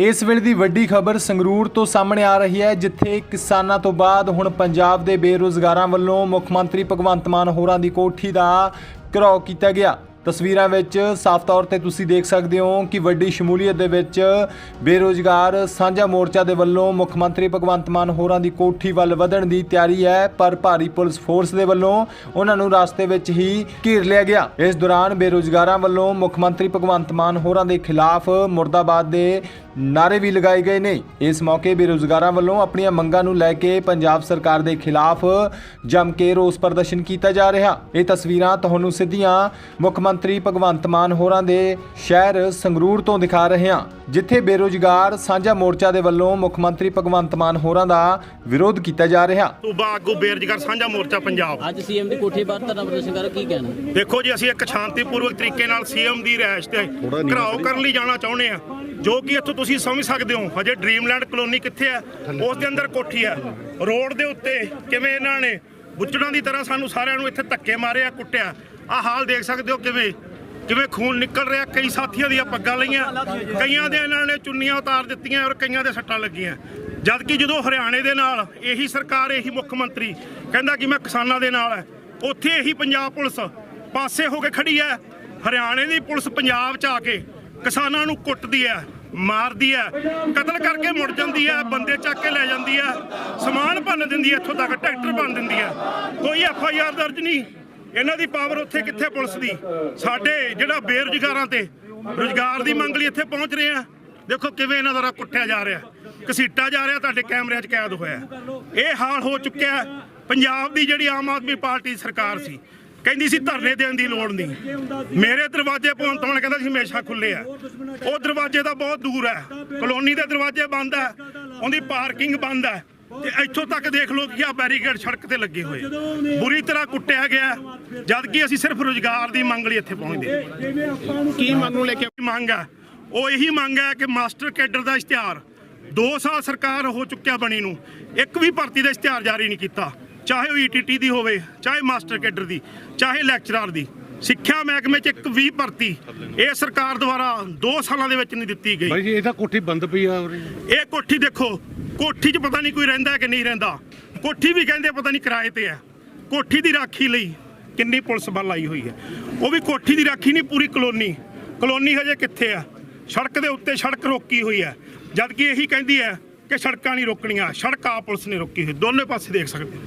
ਇਸ ਵੇਲੇ ਦੀ ਵੱਡੀ ਖਬਰ ਸੰਗਰੂਰ ਤੋਂ ਸਾਹਮਣੇ ਆ ਰਹੀ ਹੈ, ਜਿੱਥੇ ਕਿਸਾਨਾਂ ਤੋਂ ਬਾਅਦ ਹੁਣ ਪੰਜਾਬ ਦੇ ਬੇਰੁਜ਼ਗਾਰਾਂ ਵੱਲੋਂ ਮੁੱਖ ਮੰਤਰੀ ਭਗਵੰਤ ਮਾਨ ਹੋਰਾਂ ਦੀ ਕੋਠੀ ਦਾ ਘਿਰਾਓ ਕੀਤਾ ਗਿਆ। ਤਸਵੀਰਾਂ ਵਿੱਚ ਸਾਫ਼ ਤੌਰ ਤੇ ਤੁਸੀਂ ਦੇਖ ਸਕਦੇ ਹੋ ਕਿ ਵੱਡੀ ਸ਼ਮੂਲੀਅਤ ਦੇ ਵਿੱਚ ਬੇਰੁਜ਼ਗਾਰ ਸਾਂਝਾ ਮੋਰਚਾ ਦੇ ਵੱਲੋਂ ਮੁੱਖ ਮੰਤਰੀ ਭਗਵੰਤ ਮਾਨ ਹੋਰਾਂ ਦੀ ਕੋਠੀ ਵੱਲ ਵਧਣ ਦੀ ਤਿਆਰੀ ਹੈ, ਪਰ ਭਾਰੀ ਪੁਲਿਸ ਫੋਰਸ ਦੇ ਵੱਲੋਂ ਉਹਨਾਂ ਨੂੰ ਰਸਤੇ ਵਿੱਚ ਹੀ ਘੇਰ ਲਿਆ ਗਿਆ। ਇਸ ਦੌਰਾਨ ਬੇਰੁਜ਼ਗਾਰਾਂ ਵੱਲੋਂ ਮੁੱਖ ਮੰਤਰੀ ਭਗਵੰਤ ਮਾਨ ਹੋਰਾਂ ਦੇ ਖਿਲਾਫ ਮੁਰਦਾਬਾਦ ਦੇ ਨਾਰੇ ਵੀ ਲਗਾਏ ਗਏ ਨੇ। ਇਸ ਮੌਕੇ ਬੇਰੁਜ਼ਗਾਰਾਂ ਵੱਲੋਂ ਆਪਣੀਆਂ ਮੰਗਾਂ ਨੂੰ ਲੈ ਕੇ ਪੰਜਾਬ ਸਰਕਾਰ ਦੇ ਖਿਲਾਫ ਜੰਮ ਕੇ ਰੋਸ ਪ੍ਰਦਰਸ਼ਨ ਕੀਤਾ ਜਾ ਰਿਹਾ। ਇਹ ਤਸਵੀਰਾਂ ਤੁਹਾਨੂੰ ਸਿੱਧੀਆਂ ਮੁੱਖ ਮੰਤਰੀ ਭਗਵੰਤ ਮਾਨ ਹੋਰਾਂ ਦੇ ਸ਼ਹਿਰ ਸੰਗਰੂਰ ਤੋਂ ਦਿਖਾ ਰਹੇ ਹਾਂ ਜਿੱਥੇ ਬੇਰੁਜ਼ਗਾਰ ਸਾਂਝਾ ਮੋਰਚਾ ਦੇ ਵੱਲੋਂ ਮੁੱਖ ਮੰਤਰੀ ਭਗਵੰਤ ਮਾਨ ਹੋਰਾਂ ਦਾ ਵਿਰੋਧ ਕੀਤਾ ਜਾ ਰਿਹਾ। ਸੂਬਾ ਆਗੂ ਬੇਰੁਜ਼ਗਾਰ ਸਾਂਝਾ ਮੋਰਚਾ ਪੰਜਾਬ। ਅੱਜ ਸੀਐਮ ਦੀ ਕੋਠੀ ਬਾਹਰ ਧਰਨਾ ਪ੍ਰਦਰਸ਼ਨ ਕਰ ਕੀ ਕਹਿਣਾ? ਦੇਖੋ ਜੀ ਅਸੀਂ ਇੱਕ ਸ਼ਾਂਤੀਪੂਰਵਕ ਤਰੀਕੇ ਨਾਲ ਸੀਐਮ ਦੀ ਰਿਹਾਇਸ਼ ਤੇ ਘਰਾਓ ਕਰਨ ਲਈ ਜਾਣਾ ਚਾਹੁੰਦੇ ਆ ਜੋ ਕਿ ਇੱਥੋਂ ਤੁਸੀਂ ਸਮਝ ਸਕਦੇ ਹੋ ਹਜੇ ਡ੍ਰੀਮਲੈਂਡ ਕਲੋਨੀ ਕਿੱਥੇ ਹੈ? ਉਸ ਦੇ ਅੰਦਰ ਕੋਠੀ ਹੈ। ਰੋਡ ਦੇ ਉੱਤੇ ਕਿਵੇਂ ਇਹਨਾਂ ਨੇ ਬੁੱਚੜਾਂ ਦੀ ਤਰ੍ਹਾਂ ਸਾਨੂੰ ਸਾਰਿਆਂ ਨੂੰ ਇੱਥੇ ਧੱਕੇ ਮਾਰੇ ਆ ਕੁੱਟਿਆ? ਆ ਹਾਲ ਦੇਖ ਸਕਦੇ ਹੋ ਕਿਵੇਂ ਕਿਵੇਂ ਖੂਨ ਨਿਕਲ ਰਿਹਾ। ਕਈ ਸਾਥੀਆਂ ਦੀਆਂ ਪੱਗਾਂ ਲਈਆਂ ਕਈਆਂ ਦੇ ਇਹਨਾਂ ਨੇ ਚੁੰਨੀਆਂ ਉਤਾਰ ਦਿੱਤੀਆਂ ਔਰ ਕਈਆਂ ਦੇ ਸੱਟਾਂ ਲੱਗੀਆਂ। ਜਦ ਕਿ ਜਦੋਂ ਹਰਿਆਣੇ ਦੇ ਨਾਲ ਇਹੀ ਸਰਕਾਰ ਇਹੀ ਮੁੱਖ ਮੰਤਰੀ ਕਹਿੰਦਾ ਕਿ ਮੈਂ ਕਿਸਾਨਾਂ ਦੇ ਨਾਲ ਹੈ ਉੱਥੇ ਇਹੀ ਪੰਜਾਬ ਪੁਲਿਸ ਪਾਸੇ ਹੋ ਕੇ ਖੜੀ ਹੈ। ਹਰਿਆਣੇ ਦੀ ਪੁਲਿਸ ਪੰਜਾਬ 'ਚ ਆ ਕੇ ਕਿਸਾਨਾਂ ਨੂੰ ਕੁੱਟਦੀ ਹੈ, ਮਾਰਦੀ ਹੈ, ਕਤਲ ਕਰਕੇ ਮੁੜ ਜਾਂਦੀ ਹੈ, ਬੰਦੇ ਚੱਕ ਕੇ ਲੈ ਜਾਂਦੀ ਹੈ, ਸਮਾਨ ਭੰਨ ਦਿੰਦੀ ਹੈ, ਇੱਥੋਂ ਤੱਕ ਟਰੈਕਟਰ ਭੰਨ ਦਿੰਦੀ ਹੈ। ਕੋਈ ਐਫ ਆਈ ਆਰ ਦਰਜ ਨਹੀਂ। ਇਹਨਾਂ ਦੀ ਪਾਵਰ ਉੱਥੇ ਕਿੱਥੇ ਪੁਲਿਸ ਦੀ? ਸਾਡੇ ਜਿਹੜਾ ਬੇਰੁਜ਼ਗਾਰਾਂ ਤੇ ਰੁਜ਼ਗਾਰ ਦੀ ਮੰਗ ਲਈ ਇੱਥੇ ਪਹੁੰਚ ਰਹੇ ਆ। ਦੇਖੋ ਕਿਵੇਂ ਇਹਨਾਂ ਦਾ ਕੁੱਟਿਆ ਜਾ ਰਿਹਾ। ਘਸੀਟਾ ਜਾ ਰਿਹਾ, ਤੁਹਾਡੇ ਕੈਮਰਿਆਂ 'ਚ ਕੈਦ ਹੋਇਆ। ਇਹ ਹਾਲ ਹੋ ਚੁੱਕਿਆ। ਪੰਜਾਬ ਦੀ ਜਿਹੜੀ ਆਮ ਆਦਮੀ ਪਾਰਟੀ ਸਰਕਾਰ ਸੀ ਕਹਿੰਦੀ ਸੀ ਧਰਨੇ ਦੇਣ ਦੀ ਲੋੜ ਨਹੀਂ। ਮੇਰੇ ਦਰਵਾਜ਼ੇ ਭਗਵੰਤ ਮਾਨ ਕਹਿੰਦਾ ਸੀ ਹਮੇਸ਼ਾ ਖੁੱਲੇ ਆ। ਉਹ ਦਰਵਾਜ਼ੇ ਤਾਂ ਬਹੁਤ ਦੂਰ ਹੈ ਕਲੋਨੀ ਦੇ ਦਰਵਾਜ਼ੇ ਬੰਦ ਹੈ ਉਹਦੀ ਪਾਰਕਿੰਗ ਬੰਦ ਹੈ ਤੇ ਇੱਥੋਂ ਤੱਕ ਦੇਖ ਲਓ ਕਿ ਆ ਬੈਰੀਕੇਡ ਸੜਕ ਤੇ ਲੱਗੇ ਹੋਏ। ਬੁਰੀ ਤਰ੍ਹਾਂ ਕੁੱਟਿਆ ਗਿਆ। ਜਦ ਕਿ ਅਸੀਂ ਸਿਰਫ ਰੋਜ਼ਗਾਰ ਦੀ ਮੰਗ ਲਈ ਇੱਥੇ ਪਹੁੰਚਦੇ। ਕੀ ਮੰਗ ਨੂੰ ਲੈ ਕੇ ਮੰਗ ਹੈ ਉਹ ਇਹੀ ਮੰਗ ਹੈ ਕਿ ਮਾਸਟਰ ਕੈਡਰ ਦਾ ਇਸ਼ਤਿਹਾਰ 2 ਸਾਲ ਸਰਕਾਰ ਹੋ ਚੁੱਕਿਆ ਬਣੀ ਨੂੰ ਇੱਕ ਵੀ ਭਰਤੀ ਦਾ ਇਸ਼ਤਿਹਾਰ ਜਾਰੀ ਨਹੀਂ ਕੀਤਾ। ਚਾਹੇ ਉਹ ਈਟੀਟੀ ਦੀ ਹੋਵੇ ਚਾਹੇ ਮਾਸਟਰ ਕੈਡਰ ਦੀ ਚਾਹੇ ਲੈਕਚਰਰ ਦੀ ਸਿੱਖਿਆ ਮਹਿਕਮੇ 'ਚ ਇੱਕ ਵੀ ਭਰਤੀ ਇਹ ਸਰਕਾਰ ਦੁਆਰਾ 2 ਸਾਲਾਂ ਦੇ ਵਿੱਚ ਨਹੀਂ ਦਿੱਤੀ ਗਈ। ਭਾਈ ਜੀ ਇਹ ਤਾਂ ਕੋਠੀ ਬੰਦ ਪਈ ਆ। ਇਹ ਕੋਠੀ ਦੇਖੋ ਕੋਠੀ 'ਚ ਪਤਾ ਨਹੀਂ ਕੋਈ ਰਹਿੰਦਾ ਕਿ ਨਹੀਂ ਰਹਿੰਦਾ। ਕੋਠੀ ਵੀ ਕਹਿੰਦੇ ਪਤਾ ਨਹੀਂ ਕਿਰਾਏ ਤੇ ਹੈ। ਕੋਠੀ ਦੀ ਰਾਖੀ ਲਈ ਕਿੰਨੀ ਪੁਲਿਸ ਬਲ ਆਈ ਹੋਈ ਹੈ। ਉਹ ਵੀ ਕੋਠੀ ਦੀ ਰਾਖੀ ਨਹੀਂ ਪੂਰੀ ਕਲੋਨੀ। ਕਲੋਨੀ ਹਜੇ ਕਿੱਥੇ ਆ? ਸੜਕ ਦੇ ਉੱਤੇ ਸੜਕ ਰੋਕੀ ਹੋਈ ਹੈ। ਜਦ ਕਿ ਇਹੀ ਕਹਿੰਦੀ ਹੈ ਕਿ ਸੜਕਾਂ ਨਹੀਂ ਰੋਕਣੀਆਂ ਸੜਕ ਆ ਪੁਲਿਸ ਨੇ ਰੋਕੀ ਹੋਈ। ਦੋਨੇ ਪਾਸੇ ਦੇਖ ਸਕਦੇ ਹੋ।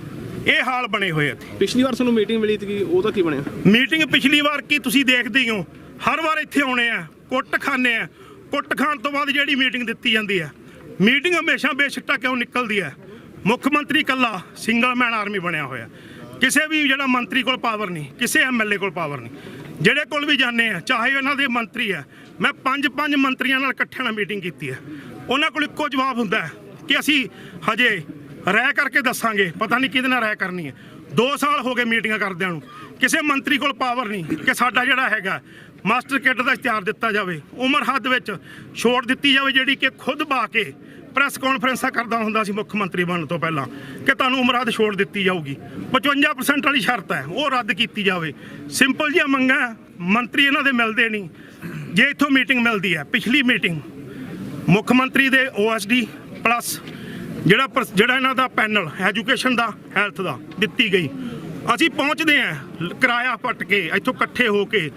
ਇਹ ਹਾਲ ਬਣੇ ਹੋਏ ਆ। ਇੱਥੇ ਪਿਛਲੀ ਵਾਰ ਸਾਨੂੰ ਮੀਟਿੰਗ ਮਿਲੀ ਸੀ ਉਹਦਾ ਕੀ ਬਣਿਆ? ਮੀਟਿੰਗ ਪਿਛਲੀ ਵਾਰ ਕੀ ਤੁਸੀਂ ਦੇਖਦੇ ਹੀ ਹੋ? ਹਰ ਵਾਰ ਇੱਥੇ ਆਉਣੇ ਆ ਕੁੱਟ ਖਾਣੇ ਆ। ਕੁੱਟ ਖਾਣ ਤੋਂ ਬਾਅਦ ਜਿਹੜੀ ਮੀਟਿੰਗ ਦਿੱਤੀ ਜਾਂਦੀ ਹੈ ਮੀਟਿੰਗ ਹਮੇਸ਼ਾ ਬੇਸਿੱਟਾ ਕਿਉਂ ਨਿਕਲਦੀ ਹੈ ਮੁੱਖ ਮੰਤਰੀ ਕੱਲਾ ਸਿੰਗਲ ਮੈਨ ਆਰਮੀ ਬਣਿਆ ਹੋਇਆ। ਕਿਸੇ ਵੀ ਜਿਹੜਾ ਮੰਤਰੀ ਕੋਲ ਪਾਵਰ ਨਹੀਂ ਕਿਸੇ ਐਮਐਲਏ ਕੋਲ ਪਾਵਰ ਨਹੀਂ। ਜਿਹੜੇ ਕੋਲ ਵੀ ਜਾਂਦੇ ਆ ਚਾਹੇ ਉਹਨਾਂ ਦੇ ਮੰਤਰੀ ਆ ਮੈਂ ਪੰਜ ਪੰਜ ਮੰਤਰੀਆਂ ਨਾਲ ਇਕੱਠਿਆਂ ਨਾਲ ਮੀਟਿੰਗ ਕੀਤੀ ਹੈ ਉਹਨਾਂ ਕੋਲ ਇੱਕੋ ਜਵਾਬ ਹੁੰਦਾ ਕਿ ਅਸੀਂ ਹਜੇ ਰਹਿ ਕਰਕੇ ਦੱਸਾਂਗੇ, ਪਤਾ ਨਹੀਂ ਕਿਹਦੇ ਨਾਲ ਰਹਿ ਕਰਨੀ ਹੈ। 2 ਸਾਲ ਹੋ ਗਏ ਮੀਟਿੰਗਾਂ ਕਰਦਿਆਂ ਨੂੰ। ਕਿਸੇ ਮੰਤਰੀ ਕੋਲ ਪਾਵਰ ਨਹੀਂ, ਕਿ ਸਾਡਾ ਜਿਹੜਾ ਹੈਗਾ, ਮਾਸਟਰ ਕਿੱਟ ਦਾ ਇਸ਼ਤਿਹਾਰ ਦਿੱਤਾ ਜਾਵੇ। ਉਮਰ ਹੱਦ ਵਿੱਚ ਛੋੜ ਦਿੱਤੀ ਜਾਵੇ ਜਿਹੜੀ ਕਿ ਖੁਦ ਬਾ ਕੇ ਪ੍ਰੈਸ ਕਾਨਫਰੰਸਾਂ ਕਰਦਾ ਹੁੰਦਾ ਸੀ ਮੁੱਖ ਮੰਤਰੀ ਬਣਨ ਤੋਂ ਪਹਿਲਾਂ, ਕਿ ਤੁਹਾਨੂੰ ਉਮਰ ਹੱਦ ਛੋੜ ਦਿੱਤੀ ਜਾਊਗੀ। 55% ਵਾਲੀ ਸ਼ਰਤ ਹੈ, ਉਹ ਰੱਦ ਕੀਤੀ ਜਾਵੇ। ਸਿੰਪਲ ਜਿਹਾ ਮੰਗਾ ਮੰਤਰੀ ਇਹਨਾਂ ਦੇ ਮਿਲਦੇ ਨਹੀਂ। ਜੇ ਇੱਥੋਂ ਮੀਟਿੰਗ ਮਿਲਦੀ ਹੈ, ਪਿਛਲੀ ਮੀਟਿੰਗ ਮੁੱਖ ਮੰਤਰੀ ਦੇ ਓਐਸਡੀ ਪਲੱਸ ਜਿਹੜਾ ਪਰ- ਜਿਹੜਾ ਇਹਨਾਂ ਦਾ ਪੈਨਲ ਐਜੂਕੇਸ਼ਨ ਦਾ ਹੈਲਥ ਦਾ ਦਿੱਤੀ ਗਈ। ਅਸੀਂ ਪਹੁੰਚਦੇ ਆਂ ਕਿਰਾਇਆ ਪੱਟ ਕੇ, ਇੱਥੋਂ ਇਕੱਠੇ ਹੋ ਕੇ।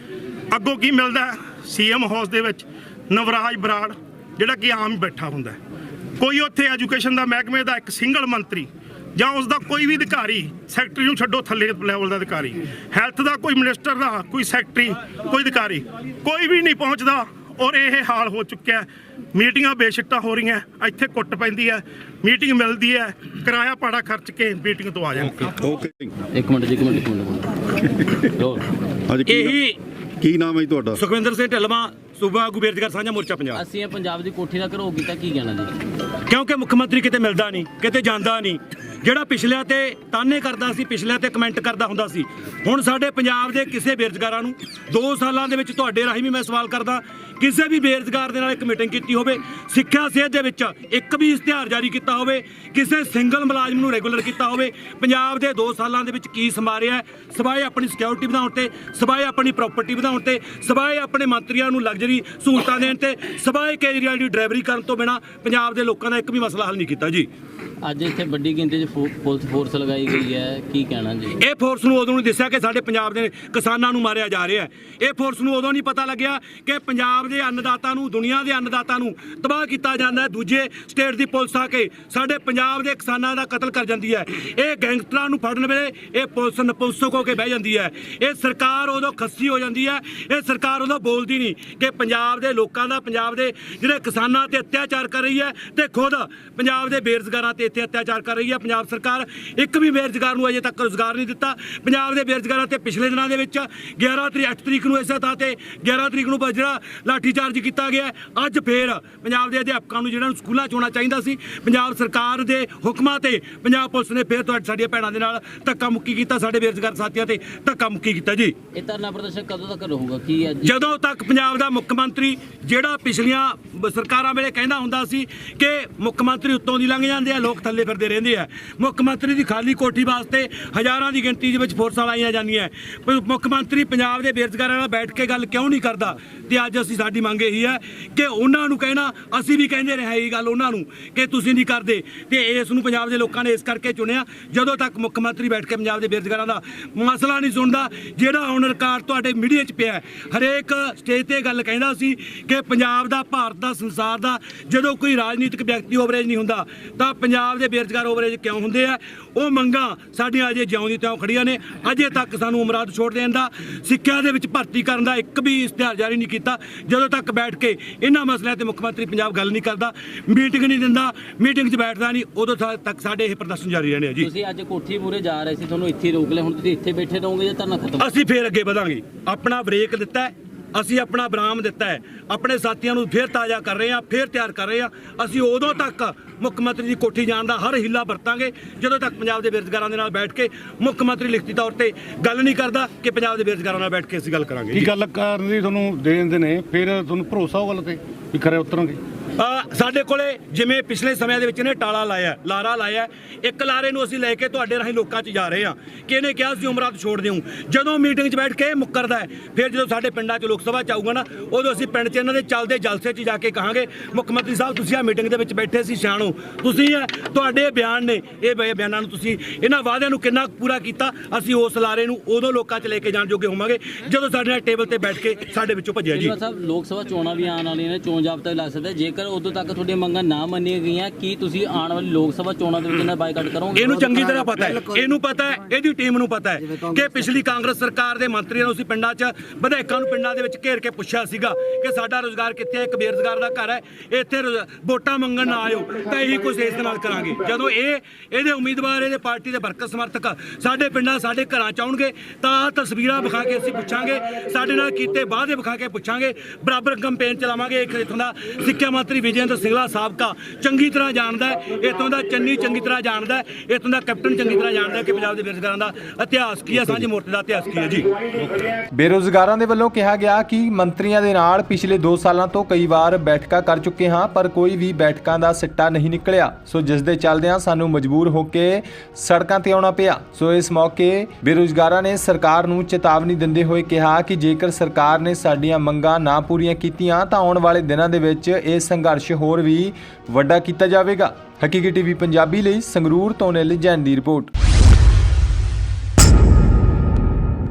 ਅੱਗੋਂ ਕੀ ਮਿਲਦਾ ਸੀਐਮ ਹਾਊਸ ਦੇ ਵਿੱਚ ਨਵਰਾਜ ਬਰਾੜ, ਜਿਹੜਾ ਕਿ ਆਮ ਹੀ ਬੈਠਾ ਹੁੰਦਾ ਕੋਈ ਉੱਥੇ ਐਜੂਕੇਸ਼ਨ ਦਾ ਮਹਿਕਮੇ ਦਾ ਇੱਕ ਸਿੰਗਲ ਮੰਤਰੀ ਜਾਂ ਉਸ ਦਾ ਕੋਈ ਵੀ ਅਧਿਕਾਰੀ ਸੈਕਟਰੀ ਨੂੰ ਛੱਡੋ ਥੱਲੇ ਲੈਵਲ ਦਾ ਅਧਿਕਾਰੀ। ਹੈਲਥ ਦਾ ਕੋਈ ਮਿਨਿਸਟਰ ਦਾ, ਕੋਈ ਸੈਕਟਰੀ ਕੋਈ ਅਧਿਕਾਰੀ, ਕੋਈ ਵੀ ਨਹੀਂ ਪਹੁੰਚਦਾ। ਔਰ ਇਹ ਹਾਲ ਹੋ ਚੁੱਕਿਆ। ਮੀਟਿੰਗਾਂ ਬੇਸ਼ਿੱਟਾ ਹੋ ਰਹੀਆਂ ਇੱਥੇ ਕੁੱਟ ਪੈਂਦੀ ਹੈ। ਮੀਟਿੰਗ ਮਿਲਦੀ ਹੈ। ਕਿਰਾਇਆ ਪਾੜਾ ਖਰਚ ਕੇ ਮੀਟਿੰਗ ਤੋਂ ਆ ਜਾਂਦੇ ਓਕੇ ਇੱਕ ਮਿੰਟ ਜੀ ਇੱਕ ਮਿੰਟ ਇੱਕ ਮਿੰਟ ਹੋਰ ਅੱਜ ਕੀ ਇਹੀ ਕੀ ਨਾਮ ਹੈ ਜੀ ਤੁਹਾਡਾ? ਸੁਖਵਿੰਦਰ ਸਿੰਘ ਢਿੱਲਵਾਂ ਸੂਬਾ ਆਗੂ ਬੇਰੁਜ਼ਗਾਰ ਸਾਂਝਾ ਮੋਰਚਾ ਪੰਜਾਬ। ਅਸੀਂ ਇਹ ਪੰਜਾਬ ਦੀ ਕੋਠੀ ਦਾ ਘਰੋ ਕੀਤਾ ਕੀ ਕਹਿਣਾ ਜੀ? ਕਿਉਂਕਿ ਮੁੱਖ ਮੰਤਰੀ ਕਿਤੇ ਮਿਲਦਾ ਨਹੀਂ ਕਿਤੇ ਜਾਂਦਾ ਨਹੀਂ। ਜਿਹੜਾ ਪਿਛਲਿਆਂ ਤੇ ਤਾਨੇ ਕਰਦਾ ਸੀ ਪਿਛਲਿਆਂ ਤੇ ਕਮੈਂਟ ਕਰਦਾ ਹੁੰਦਾ ਸੀ। ਹੁਣ ਸਾਡੇ ਪੰਜਾਬ ਦੇ ਕਿਸੇ ਬੇਰੁਜ਼ਗਾਰਾਂ ਨੂੰ 2 ਸਾਲਾਂ ਦੇ ਵਿੱਚ ਤੁਹਾਡੇ ਰਾਹੀਂ ਵੀ ਮੈਂ ਸਵਾਲ ਕਰਦਾ ਕਿਸੇ ਵੀ ਬੇਰੁਜ਼ਗਾਰ ਦੇ ਨਾਲ ਇੱਕ ਮੀਟਿੰਗ ਕੀਤੀ ਹੋਵੇ ਸਿੱਖਿਆ ਸਿਹਤ ਦੇ ਵਿੱਚ ਇੱਕ ਵੀ ਇਸ਼ਤਿਹਾਰ ਜਾਰੀ ਕੀਤਾ ਹੋਵੇ ਕਿਸੇ ਸਿੰਗਲ ਮੁਲਾਜ਼ਮ ਨੂੰ ਰੈਗੂਲਰ ਕੀਤਾ ਹੋਵੇ ਪੰਜਾਬ ਦੇ 2 ਸਾਲਾਂ ਦੇ ਵਿੱਚ ਕੀ ਸਮਾਰਿਆ ਸਿਵਾਏ ਆਪਣੀ ਸਿਕਿਉਰਿਟੀ ਵਧਾਉਣ ਤੇ ਸਿਵਾਏ ਆਪਣੀ ਪ੍ਰਾਪਰਟੀ ਵਧਾਉਣ ਤੇ ਸਿਵਾਏ ਆਪਣੇ ਮੰਤਰੀਆਂ ਨੂੰ ਲਗਜ਼ਰੀ ਸਹੂਲਤਾਂ ਦੇਣ ਤੇ ਸਿਵਾਏ ਕੇਜਰੀਵਾਲ ਦੀ ਡਰਾਈਵਰੀ ਕਰਨ ਤੋਂ ਬਿਨਾ ਪੰਜਾਬ ਦੇ ਲੋਕਾਂ ਦਾ ਇੱਕ ਵੀ ਮਸਲਾ ਹੱਲ ਨਹੀਂ ਕੀਤਾ ਜੀ। ਅੱਜ ਇੱਥੇ ਵੱਡੀ ਗਿਣਤੀ 'ਚ ਪੁਲਿਸ ਫੋਰਸ ਲਗਾਈ ਗਈ ਹੈ ਕੀ ਕਹਿਣਾ ਜੀ? ਇਹ ਫੋਰਸ ਨੂੰ ਉਦੋਂ ਨਹੀਂ ਦੱਸਿਆ ਕਿ ਸਾਡੇ ਪੰਜਾਬ ਦੇ ਕਿਸਾਨਾਂ ਨੂੰ ਮਾਰਿਆ ਜਾ ਰਿਹਾ ਹੈ। ਇਹ ਫੋਰਸ ਨੂੰ ਉਦੋਂ ਨਹੀਂ ਪਤਾ ਲੱਗਿਆ ਕਿ ਪੰਜਾਬ ਪੰਜਾਬ ਦੇ ਅੰਨਦਾਤਾ ਨੂੰ, ਦੁਨੀਆ ਦੇ ਅੰਨਦਾਤਾ ਨੂੰ ਤਬਾਹ ਕੀਤਾ ਜਾਂਦਾ ਹੈ। ਦੂਜੇ ਸਟੇਟ ਦੀ ਪੁਲਿਸ ਆ ਕੇ ਸਾਡੇ ਪੰਜਾਬ ਦੇ ਕਿਸਾਨਾਂ ਦਾ ਕਤਲ ਕਰ ਜਾਂਦੀ ਹੈ। ਇਹ ਗੈਂਗਸਟਰਾਂ ਨੂੰ ਫੜਨ ਵੇਲੇ ਇਹ ਪੁਲਿਸ ਨਪੁੰਸਕ ਹੋ ਕੇ ਬਹਿ ਜਾਂਦੀ ਹੈ। ਇਹ ਸਰਕਾਰ ਉਦੋਂ ਖੱਸੀ ਹੋ ਜਾਂਦੀ ਹੈ। ਇਹ ਸਰਕਾਰ ਉਦੋਂ ਬੋਲਦੀ ਨਹੀਂ ਕਿ ਪੰਜਾਬ ਦੇ ਲੋਕਾਂ ਦਾ, ਪੰਜਾਬ ਦੇ ਜਿਹੜੇ ਕਿਸਾਨਾਂ ਤੇ ਅਤਿਆਚਾਰ ਕਰ ਰਹੀ ਹੈ ਤੇ ਖੁਦ ਪੰਜਾਬ ਦੇ ਬੇਰੁਜ਼ਗਾਰਾਂ ਤੇ ਇੱਥੇ ਅਤਿਆਚਾਰ ਕਰ ਰਹੀ ਹੈ। ਪੰਜਾਬ ਸਰਕਾਰ ਇੱਕ ਵੀ ਬੇਰੁਜ਼ਗਾਰ ਨੂੰ ਅਜੇ ਤੱਕ ਰੁਜ਼ਗਾਰ ਨਹੀਂ ਦਿੱਤਾ। ਪੰਜਾਬ ਦੇ ਬੇਰੁਜ਼ਗਾਰਾਂ ਤੇ ਪਿਛਲੇ ਦਿਨਾਂ ਦੇ ਵਿੱਚ 11 ਤਰੀਕ 8 ਤਰੀਕ ਨੂੰ ਇਸੇ ਥਾਂ ਤੇ 11 ਤਰੀਕ ਨੂੰ ਜਿਹੜਾ ਲਾਠੀ ਚਾਰਜ ਕੀਤਾ ਗਿਆ ਹੈ, ਅੱਜ ਫੇਰ ਪੰਜਾਬ ਦੇ ਅਧਿਆਪਕਾਂ ਨੂੰ ਜਿਹੜਾ ਸਕੂਲਾਂ ਚ ਹੋਣਾ ਚਾਹੀਦਾ ਸੀ ਪੰਜਾਬ ਸਰਕਾਰ ਦੇ ਹੁਕਮਾਂ ਤੇ ਪੰਜਾਬ ਪੁਲਿਸ ਨੇ ਫੇਰ ਤੁਹਾਡੀ ਸਾਡੀਆਂ ਭੈਣਾਂ ਦੇ ਨਾਲ ਧੱਕਾ ਮੁੱਕੀ ਕੀਤਾ ਸਾਡੇ ਬੇਰੁਜ਼ਗਾਰ ਸਾਥੀਆਂ ਤੇ ਧੱਕਾ ਮੁੱਕੀ ਕੀਤਾ ਜੀ। ਇਹ ਧਰਨਾ ਪ੍ਰਦਰਸ਼ਨ ਕਦੋਂ ਤੱਕ ਰਹੂਗਾ? ਕੀ ਅੱਜ? ਜਦੋਂ ਤੱਕ ਪੰਜਾਬ ਦਾ ਮੁੱਖ ਮੰਤਰੀ ਜਿਹੜਾ ਪਿਛਲੀਆਂ ਸਰਕਾਰਾਂ ਵੇਲੇ ਕਹਿੰਦਾ ਹੁੰਦਾ ਸੀ ਕਿ ਮੁੱਖ ਮੰਤਰੀ ਉੱਤੋਂ ਦੀ ਲੰਘ ਜਾਂਦੇ ਆ ਲੋਕ ਥੱਲੇ ਫਿਰਦੇ ਰਹਿੰਦੇ ਆ। ਮੁੱਖ ਮੰਤਰੀ ਦੀ ਖਾਲੀ ਕੋਠੀ ਵਾਸਤੇ ਹਜ਼ਾਰਾਂ ਦੀ ਗਿਣਤੀ ਦੇ ਵਿੱਚ ਫੋਰਸਾਂ ਲਾਈਆਂ ਜਾਂਦੀਆਂ। ਮੁੱਖ ਮੰਤਰੀ ਪੰਜਾਬ ਦੇ ਬੇਰੁਜ਼ਗਾਰਾਂ ਨਾਲ ਬੈਠ ਕੇ ਗੱਲ ਕਿਉਂ ਨਹੀਂ ਕਰਦਾ? ਤੇ ਅੱਜ ਅਸੀਂ ਸਾਡੀ ਮੰਗ ਇਹੀ ਹੈ ਕਿ ਉਹਨਾਂ ਨੂੰ ਕਹਿਣਾ, ਅਸੀਂ ਵੀ ਕਹਿੰਦੇ ਰਹੇ ਇਹ ਗੱਲ ਉਹਨਾਂ ਨੂੰ ਕਿ ਤੁਸੀਂ ਨਹੀਂ ਕਰਦੇ ਤੇ ਇਸ ਨੂੰ ਪੰਜਾਬ ਦੇ ਲੋਕਾਂ ਨੇ ਇਸ ਕਰਕੇ ਚੁਣਿਆ, ਜਦੋਂ ਤੱਕ ਮੁੱਖ ਮੰਤਰੀ ਬੈਠ ਕੇ ਪੰਜਾਬ ਦੇ ਬੇਰੁਜ਼ਗਾਰਾਂ ਦਾ ਮਸਲਾ ਨਹੀਂ ਸੁਣਦਾ, ਜਿਹੜਾ ਹੁਣ ਰਿਕਾਰਡ ਤੁਹਾਡੇ ਮੀਡੀਆ 'ਚ ਪਿਆ ਹਰੇਕ ਸਟੇਜ ਤੇ ਗੱਲ ਕਹਿੰਦਾ ਸੀ ਕਿ ਪੰਜਾਬ ਦਾ, ਭਾਰਤ ਦਾ, ਸੰਸਾਰ ਦਾ ਜਦੋਂ ਕੋਈ ਰਾਜਨੀਤਿਕ ਵਿਅਕਤੀ ਓਵਰੇਜ ਨਹੀਂ ਹੁੰਦਾ, ਤਾਂ ਪੰਜਾਬ ਦੇ ਬੇਰੁਜ਼ਗਾਰ ਓਵਰੇਜ ਕਿਉਂ ਹੁੰਦੇ ਆ? ਉਹ ਮੰਗਾਂ ਸਾਡੀਆਂ ਅਜੇ ਜਿਉਂ ਦੀ ਤਿਉਂ ਖੜੀਆਂ ਨੇ, ਅਜੇ ਤੱਕ ਸਾਨੂੰ ਉਮਰਾਦ ਛੋੜ ਦੇਣ ਦਾ, ਸਿੱਖਿਆ ਦੇ ਵਿੱਚ ਭਰਤੀ ਕਰਨ ਦਾ ਇੱਕ ਵੀ ਇਸ਼ਤਿਹਾਰ ਜਾਰੀ ਨਹੀਂ ਕੀਤਾ ਜਦੋਂ ਤੱਕ ਬੈਠ ਕੇ ਇਹਨਾਂ ਮਸਲਿਆਂ ਤੇ ਮੁੱਖ ਮੰਤਰੀ ਪੰਜਾਬ ਗੱਲ ਨਹੀਂ ਕਰਦਾ ਮੀਟਿੰਗ ਨਹੀਂ ਦਿੰਦਾ ਮੀਟਿੰਗ 'ਚ ਬੈਠਦਾ ਨਹੀਂ ਉਦੋਂ ਤੱਕ ਸਾਡੇ ਇਹ ਪ੍ਰਦਰਸ਼ਨ ਜਾਰੀ ਰਹਿਣੇ ਆ ਜੀ। ਤੁਸੀਂ ਅੱਜ ਕੋਠੀ ਮੂਰੇ ਜਾ ਰਹੇ ਸੀ ਤੁਹਾਨੂੰ ਇੱਥੇ ਰੋਕ ਲਿਆ ਹੁਣ ਤੁਸੀਂ ਇੱਥੇ ਬੈਠੇ ਰਹੋਗੇ ਜਾਂ ਧਰਨਾ ਖਤਮ? ਅਸੀਂ ਫੇਰ ਅੱਗੇ ਵਧਾਂਗੇ। ਆਪਣਾ ਬ੍ਰੇਕ ਦਿੱਤਾ ਹੈ ਅਸੀਂ ਆਪਣਾ ਬਰਾਮ ਦਿੱਤਾ ਹੈ। ਆਪਣੇ ਸਾਥੀਆਂ ਨੂੰ ਫੇਰ ਤਾਜ਼ਾ ਕਰ ਰਹੇ ਹਾਂ, ਫੇਰ ਤਿਆਰ ਕਰ ਰਹੇ ਹਾਂ। ਅਸੀਂ ਉਦੋਂ ਤੱਕ ਮੁੱਖ ਮੰਤਰੀ ਦੀ ਕੋਠੀ ਜਾਣ ਦਾ ਹਰ ਹਿੱਲਾ ਵਰਤਾਂਗੇ, ਜਦੋਂ ਤੱਕ ਪੰਜਾਬ ਦੇ ਬੇਰੁਜ਼ਗਾਰਾਂ ਦੇ ਨਾਲ ਬੈਠ ਕੇ ਮੁੱਖ ਮੰਤਰੀ ਲਿਖਤੀ ਤੌਰ ਤੇ ਗੱਲ ਨਹੀਂ ਕਰਦਾ ਕਿ ਪੰਜਾਬ ਦੇ ਬੇਰੁਜ਼ਗਾਰਾਂ ਨਾਲ ਬੈਠ ਕੇ ਅਸੀਂ ਗੱਲ ਕਰਾਂਗੇ। ਕੀ ਗੱਲ ਕਰਨ ਦੀ ਤੁਹਾਨੂੰ ਦੇ ਦਿੰਦੇ ਨੇ, ਫਿਰ ਤੁਹਾਨੂੰ ਭਰੋਸਾ ਉਹ ਗੱਲ ਤੇ ਵੀ ਖਰੇ ਉਤਰਾਂਗੇ ਸਾਡੇ ਕੋਲੇ ਜਿਵੇਂ ਪਿਛਲੇ ਸਮਿਆਂ ਦੇ ਵਿੱਚ ਨੇ ਟਾਲਾ ਲਾਇਆ, ਲਾਰਾ ਲਾਇਆ, ਇੱਕ ਲਾਰੇ ਨੂੰ ਅਸੀਂ ਲੈ ਕੇ ਤੁਹਾਡੇ ਰਾਹੀਂ ਲੋਕਾਂ 'ਚ ਜਾ ਰਹੇ ਹਾਂ। ਕਿ ਇਹਨੇ ਕਿਹਾ ਸੀ ਉਮਰਾਤ ਛੋੜ ਦਿਓ ਜਦੋਂ ਮੀਟਿੰਗ 'ਚ ਬੈਠ ਕੇ ਮੁੱਕਰਦਾ ਹੈ, ਫਿਰ ਜਦੋਂ ਸਾਡੇ ਪਿੰਡਾਂ 'ਚ ਲੋਕ ਸਭਾ 'ਚ ਆਊਗਾ ਨਾ, ਉਦੋਂ ਅਸੀਂ ਪਿੰਡ 'ਚ ਇਹਨਾਂ ਦੇ ਚੱਲਦੇ ਜਲਸੇ 'ਚ ਜਾ ਕੇ ਕਹਾਂਗੇ, ਮੁੱਖ ਮੰਤਰੀ ਸਾਹਿਬ, ਤੁਸੀਂ ਆ ਮੀਟਿੰਗ ਦੇ ਵਿੱਚ ਬੈਠੇ ਸੀ, ਸਿਆਣੋ। ਤੁਸੀਂ ਇਹ, ਤੁਹਾਡੇ ਬਿਆਨ ਨੇ, ਇਹ ਬਿਆਨਾਂ ਨੂੰ ਤੁਸੀਂ ਇਹਨਾਂ ਵਾਅਦਿਆਂ ਨੂੰ ਕਿੰਨਾ ਕੁ ਪੂਰਾ ਕੀਤਾ, ਅਸੀਂ ਉਸ ਲਾਰੇ ਨੂੰ ਉਦੋਂ ਲੋਕਾਂ 'ਚ ਲੈ ਕੇ ਜਾਣ ਜੋਗੇ ਹੋਵਾਂਗੇ, ਜਦੋਂ ਸਾਡੇ ਨਾਲ ਟੇਬਲ ਤੇ ਬੈਠ ਕੇ ਸਾਡੇ ਵਿੱਚੋਂ ਭੱਜਿਆ ਜੀ। ਸਾਹਿਬ, ਲੋਕ ਸਭਾ ਚੋਣਾਂ ਵੀ ਆਉਣ ਵਾਲੀਆਂ ਨੇ, ਚੋਣ ਜਾਬਤਾ ਵੀ ਲੱਗ ਸਕਦਾ ਜੇਕਰ ਜੇਕਰ ਉਦੋਂ ਤੱਕ ਤੁਹਾਡੀਆਂ ਮੰਗਾਂ ਨਾ ਮੰਨੀਆਂ ਗਈਆਂ। ਕੀ ਤੁਸੀਂ ਆਉਣ ਵਾਲੀ ਲੋਕ ਸਭਾ ਚੋਣਾਂ ਦੇ ਵਿੱਚ ਇਹਨਾਂ ਬਾਈਕਾਟ ਕਰੋਗੇ? ਇਹਨੂੰ ਚੰਗੀ ਤਰ੍ਹਾਂ ਪਤਾ ਹੈ। ਇਹਨੂੰ ਪਤਾ ਹੈ। ਇਹਦੀ ਟੀਮ ਨੂੰ ਪਤਾ ਹੈ ਕਿ ਪਿਛਲੀ ਕਾਂਗਰਸ ਸਰਕਾਰ ਦੇ ਮੰਤਰੀਆਂ ਨੂੰ ਅਸੀਂ ਪਿੰਡਾਂ 'ਚ ਵਿਧਾਇਕਾਂ ਨੂੰ ਪਿੰਡਾਂ ਦੇ ਵਿੱਚ ਘੇਰ ਕੇ ਪੁੱਛਿਆ ਸੀਗਾ ਕਿ ਸਾਡਾ ਰੋਜ਼ਗਾਰ ਕਿੱਥੇ ਹੈ ਇੱਕ ਬੇਰੁਜ਼ਗਾਰ ਦਾ ਘਰ ਹੈ। ਇੱਥੇ ਵੋਟਾਂ ਮੰਗਣ ਨਾ ਆਇਓ ਤਾਂ ਇਹੀ ਕੁਝ ਇਸ ਦੇ ਨਾਲ ਕਰਾਂਗੇ। ਜਦੋਂ ਇਹ ਇਹਦੇ ਉਮੀਦਵਾਰ ਇਹਦੇ ਪਾਰਟੀ ਦੇ ਵਰਕਰ ਸਮਰਥਕ ਸਾਡੇ ਪਿੰਡਾਂ ਸਾਡੇ ਘਰਾਂ 'ਚ ਆਉਣਗੇ ਤਾਂ ਆਹ ਤਸਵੀਰਾਂ ਵਿਖਾ ਕੇ ਅਸੀਂ ਪੁੱਛਾਂਗੇ ਸਾਡੇ ਨਾਲ ਕੀਤੇ ਵਾਅਦੇ ਵਿਖਾ ਕੇ ਪੁੱਛਾਂਗੇ ਬਰਾਬਰ ਕੰਪੇਨ ਚਲਾਵਾਂਗੇ ਇੱਕ ਇਥੋਂ ਦਾ ਸਿੱਖਿਆ ਮੰਤਰੀ ਵਿਜੇਂਦਰ ਸਿੰਗਲਾ ਸਾਬਕਾ ਚੰਗੀ ਤਰ੍ਹਾਂ ਜਾਣਦਾ ਹੈ ਇਥੋਂ ਦਾ ਚੰਨੀ ਚੰਗੀ ਤਰ੍ਹਾਂ ਜਾਣਦਾ ਹੈ ਇਥੋਂ ਦਾ ਕੈਪਟਨ ਚੰਗੀ ਤਰ੍ਹਾਂ ਜਾਣਦਾ ਹੈ ਕਿ ਪੰਜਾਬ ਦੇ ਬੇਰੁਜ਼ਗਾਰਾਂ ਦਾ ਇਤਿਹਾਸ ਕੀ ਹੈ ਸਾਂਝੇ ਮੋਰਚੇ ਦਾ ਇਤਿਹਾਸ ਕੀ ਹੈ ਜੀ। ਬੇਰੋਜ਼ਗਾਰਾਂ ਦੇ ਵੱਲੋਂ ਕਿਹਾ ਗਿਆ ਕਿ ਮੰਤਰੀਆਂ ਦੇ ਨਾਲ ਪਿਛਲੇ 2 ਸਾਲਾਂ ਤੋਂ ਕਈ ਵਾਰ ਬੈਠਕਾਂ ਕਰ ਚੁੱਕੇ ਹਾਂ ਪਰ ਕੋਈ ਵੀ ਬੈਠਕਾਂ ਦਾ ਸਿੱਟਾ ਨਹੀਂ ਨਿਕਲਿਆ। ਸੋ ਜਿਸ ਦੇ ਚੱਲਦਿਆਂ ਸਾਨੂੰ ਮਜਬੂਰ ਹੋ ਕੇ ਸੜਕਾਂ ਤੇ ਆਉਣਾ ਪਿਆ। ਸੋ ਇਸ ਮੌਕੇ ਬੇਰੋਜ਼ਗਾਰਾਂ ਨੇ ਸਰਕਾਰ ਨੂੰ ਚੇਤਾਵਨੀ ਦਿੰਦੇ ਹੋਏ ਕਿਹਾ ਕਿ ਜੇਕਰ ਸਰਕਾਰ ਨੇ ਸਾਡੀਆਂ ਮੰਗਾਂ ਨਾ ਪੂਰੀਆਂ ਕੀਤੀਆਂ ਤਾਂ ਆਉਣ ਵਾਲੇ ਦਿਨਾਂ ਦੇ ਵਿੱਚ ਇਹ ਸੰਘਰਸ਼ ਹੋਰ ਵੀ ਵੱਡਾ ਕੀਤਾ ਜਾਵੇਗਾ। ਹਕੀਕੀ ਟੀਵੀ ਪੰਜਾਬੀ ਲਈ ਸੰਗਰੂਰ ਤੋਂ ਨਿਲ ਜੈਨ ਦੀ ਰਿਪੋਰਟ।